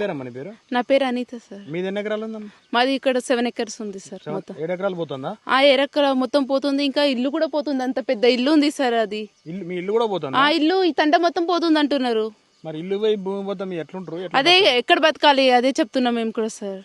నీ పేరు? నా పేరు అనిత సార్. మీది ఎన్ని ఎకరాలు ఉందమ్మా? మాది ఇక్కడ సెవెన్ ఎకర్స్ ఉంది సార్ మొత్తం. ఏడు ఎకరాలు పోతుందా? ఆ ఎరక్కల మొత్తం పోతుంది ఇంకా ఇల్లు కూడా పోతుంది అంత పెద్ద ఇల్లు ఉంది సార్ అది. ఇల్లు మీ ఇల్లు కూడా పోతుందా? ఆ ఇల్లు ఈ తండ మొత్తం పోతుంది అంటున్నారు. మరి ఇల్లు పోయి భూమి పోతే ఎట్లుంటారు? ఎట్లా అదే ఎక్కడ బతకాలి? అదే చెప్తున్నాం మేము కూడా సార్.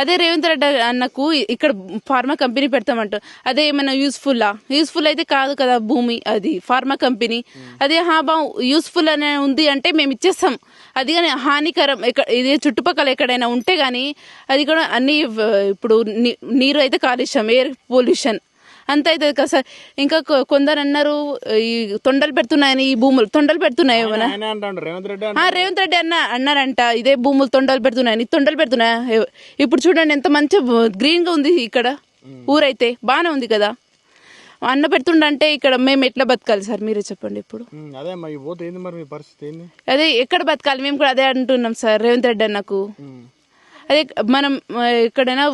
అదే రేవంత్ రెడ్డి అన్నకు ఇక్కడ ఫార్మా కంపెనీ పెడతామంట అదే ఏమైనా యూస్ఫుల్లా? యూస్ఫుల్ అయితే కాదు కదా భూమి అది ఫార్మా కంపెనీ. అదే హా బా యూస్ఫుల్ అనే ఉంది అంటే మేము ఇచ్చేస్తాం. అది కానీ హానికరం ఎక్కడ ఇది చుట్టుపక్కల ఎక్కడైనా ఉంటే గానీ అది కూడా అన్ని ఇప్పుడు నీరు అయితే కాలుష్యం ఎయిర్ పొల్యూషన్. అంత అవుతుంది కదా సార్. ఇంకా కొందరు అన్నారు ఈ తొండలు పెడుతున్నాయని ఈ భూములు. తొండలు పెడుతున్నాయి ఏమైనా రేవంత్ రెడ్డి ఆ రేవంత్ రెడ్డి అన్న అన్నారంట ఇదే భూములు తొండలు పెడుతున్నాయని. తొండలు పెడుతున్నాయా? ఇప్పుడు చూడండి ఎంత మంచి గ్రీన్గా ఉంది ఇక్కడ. ఊరైతే బాగానే ఉంది కదా. అన్న పెడుతుండంటే ఇక్కడ మేము ఎట్లా బతకాలి సార్? మీరే చెప్పండి ఇప్పుడు. అదే మరి పరిస్థితి అదే ఎక్కడ బతకాలి? మేము కూడా అదే అంటున్నాం సార్ రేవంత్ రెడ్డి అన్నకు. అదే మనం ఎక్కడైనా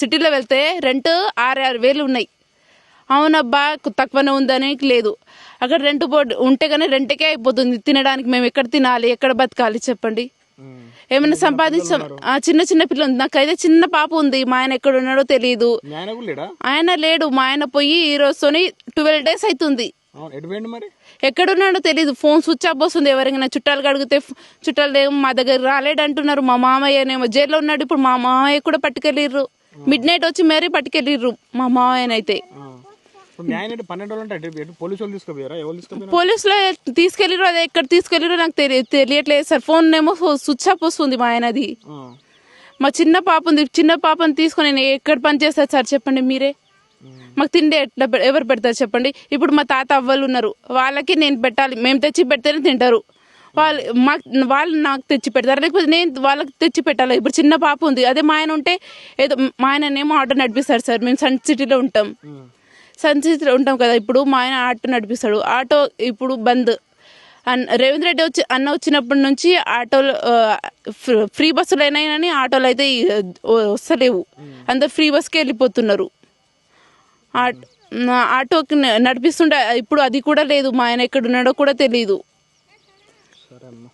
సిటీలో వెళ్తే రెంట్ ఆరు ఆరు వేలు ఉన్నాయి. అవునబ్బా తక్కువనే ఉందని లేదు. అక్కడ రెంట్ బోర్డు ఉంటే కానీ రెంట్కే అయిపోతుంది. తినడానికి మేము ఎక్కడ తినాలి ఎక్కడ బతకాలి చెప్పండి. ఏమైనా సంపాదించాం ఆ చిన్న చిన్న పిల్లలు నాకైతే చిన్న పాప ఉంది. మా ఆయన ఎక్కడ ఉన్నాడో తెలియదు ఆయన లేడా. మా ఆయన పోయి ఈ రోజుతోని ట్వెల్వ్ డేస్ అవుతుంది ఎక్కడున్నాడో తెలియదు ఫోన్ స్విచ్ ఆఫ్ వస్తుంది. ఎవరైనా చుట్టాలు అడిగితే చుట్టాలు ఏమో మా దగ్గర రాలేడు అంటున్నారు. మా మామయ్యనేమో జైల్లో ఉన్నాడు. ఇప్పుడు మా మామయ్య కూడా పట్టుకెళ్ళిర్రు. మిడ్ నైట్ వచ్చి మరీ పట్టుకెళ్ళిర్రు. మా మామయ్యనైతే ఆ. ఇప్పుడు మీ ఆయన ఎటు పన్నెండు రోజులు తీసుకుపోయారా? ఎవరు పోలీసులు తీసుకెళ్ళిర్రు అదే ఎక్కడ తీసుకెళ్ళిర్రు నాకు తెలియ తెలియట్లేదు సార్. ఫోన్ ఏమో స్విచ్ ఆఫ్ వస్తుంది మా ఆయనది. మా చిన్న పాప ఉంది చిన్న పాపని తీసుకొని నేను ఎక్కడ పని చేస్తారు సార్ చెప్పండి మీరే. మాకు తిండి ఎట్లా ఎవరు పెడతారు చెప్పండి. ఇప్పుడు మా తాత అవ్వలు ఉన్నారు. వాళ్ళకి నేను పెట్టాలి. మేము తెచ్చి పెడితేనే తింటారు. వాళ్ళు మాకు వాళ్ళు నాకు తెచ్చి పెడతారు? లేకపోతే నేను వాళ్ళకి తెచ్చి పెట్టాలి? ఇప్పుడు చిన్న పాప ఉంది. అదే మా ఆయన ఉంటే ఏదో మా ఆయననేమో ఆటో నడిపిస్తారు సార్. మేము సన్ సిటీలో ఉంటాం. ఉమ్. ఉంటాం కదా. ఇప్పుడు మా ఆయన ఆటో నడిపిస్తాడు. ఆటో ఇప్పుడు బంద్. అన్- రేవంత్ రెడ్డి వచ్చి అన్న వచ్చినప్పటి నుంచి ఆటోలు ఫ్రీ- బస్సులు అయినాయి ఆటోలు అయితే వస్తలేవు. అంత ఫ్రీ బస్కి వెళ్ళిపోతున్నారు. ఆట్- ఆటోకి నడిపిస్తుంటే ఇప్పుడు అది కూడా లేదు. మా ఆయన ఎక్కడ ఉన్నాడో కూడా తెలియదు సరే అమ్మా.